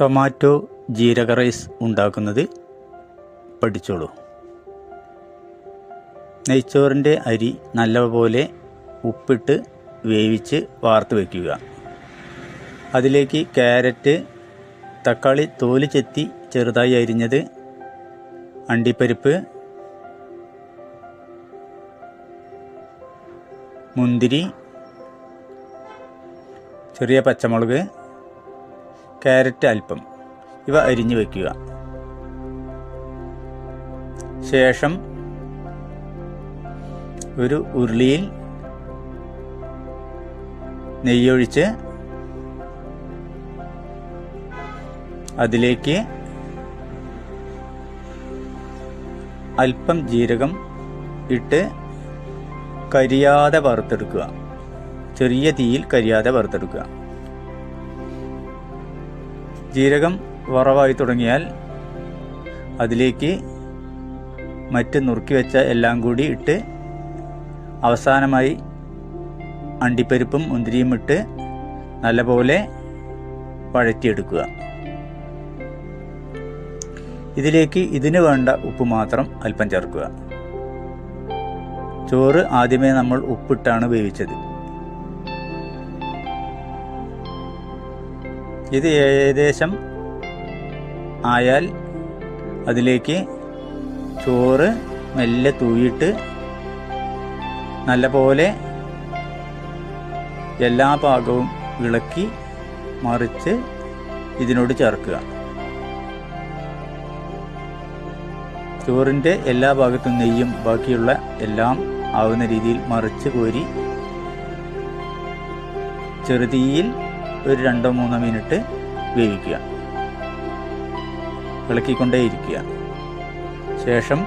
Tomato ജീരക rice ഉണ്ടാക്കുന്നത് പഠിച്ചോളൂ. നെയ്ച്ചോറിന്റെ അരി നല്ലപോലെ ഉപ്പിട്ട് വേവിച്ച് വാർത്ത് വയ്ക്കുക. അതിലേക്ക് ക്യാരറ്റ് തക്കാളി തോൽ ചെത്തി ചെറുതായി അരിഞ്ഞത് അണ്ടിപ്പരിപ്പ് മുന്തിരി ചെറിയ പച്ചമുളക് ക്യാരറ്റ് അല്പം. ഇവ അരിഞ്ഞു വയ്ക്കുക ശേഷം ഒരു ഉരുളിയിൽ നെയ്യൊഴിച്ച് അതിലേക്ക് അല്പം ജീരകം ഇട്ട് കരിയാതെ വറുത്തെടുക്കുക. ചെറിയ തീയിൽ കരിയാതെ വറുത്തെടുക്കുക. ജീരകം വറവായി തുടങ്ങിയാൽ അതിലേക്ക് മറ്റ് നുറുക്കി വെച്ച എല്ലാം കൂടി ഇട്ട് അവസാനമായി അണ്ടിപ്പരിപ്പും മുന്തിരിയും ഇട്ട് നല്ലപോലെ വഴറ്റിയെടുക്കുക. ഇതിലേക്ക് ഇതിന് വേണ്ട ഉപ്പ് മാത്രം അല്പം ചേർക്കുക. ചോറ് ആദ്യമേ നമ്മൾ ഉപ്പിട്ടാണ് വേവിച്ചത്. ഇത് ഏകദേശം ആയാൽ അതിലേക്ക് ചോറ് മെല്ലെ തൂയിട്ട് നല്ലപോലെ എല്ലാ ഭാഗവും ഇളക്കി മറിച്ച് ഇതിനോട് ചേർക്കുക. ചോറിന്റെ എല്ലാ ഭാഗത്തും നെയ്യും ബാക്കിയുള്ള എല്ലാം ആവുന്ന രീതിയിൽ മറിച്ച് കോരി ചെറുതീയിൽ ഒരു രണ്ടോ മൂന്നോ മിനിറ്റ് വേവിക്കുക. ഇളക്കിക്കൊണ്ടേയിരിക്കുക. ശേഷം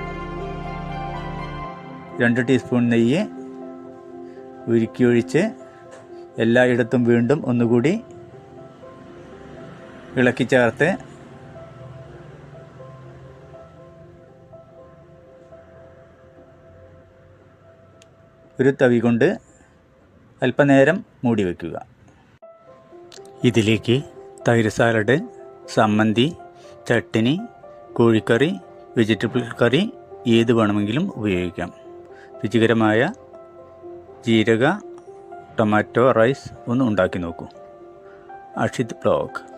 രണ്ട് ടീസ്പൂൺ നെയ്യ് ഉരുക്കി ഒഴിച്ച് എല്ലായിടത്തും വീണ്ടും ഒന്നുകൂടി ഇളക്കി ചേർത്ത് ഒരു തവി കൊണ്ട് അല്പനേരം മൂടി വയ്ക്കുക ഇതിലേക്ക് തൈര് സാലഡ് സമ്മന്തി ചട്ടിനി കോഴിക്കറി വെജിറ്റബിൾ കറി ഏത് വേണമെങ്കിലും ഉപയോഗിക്കാം. രുചികരമായ ജീരക ടൊമാറ്റോ റൈസ് ഒന്ന് ഉണ്ടാക്കി നോക്കൂ. അഷിത് ബ്ലോഗ്.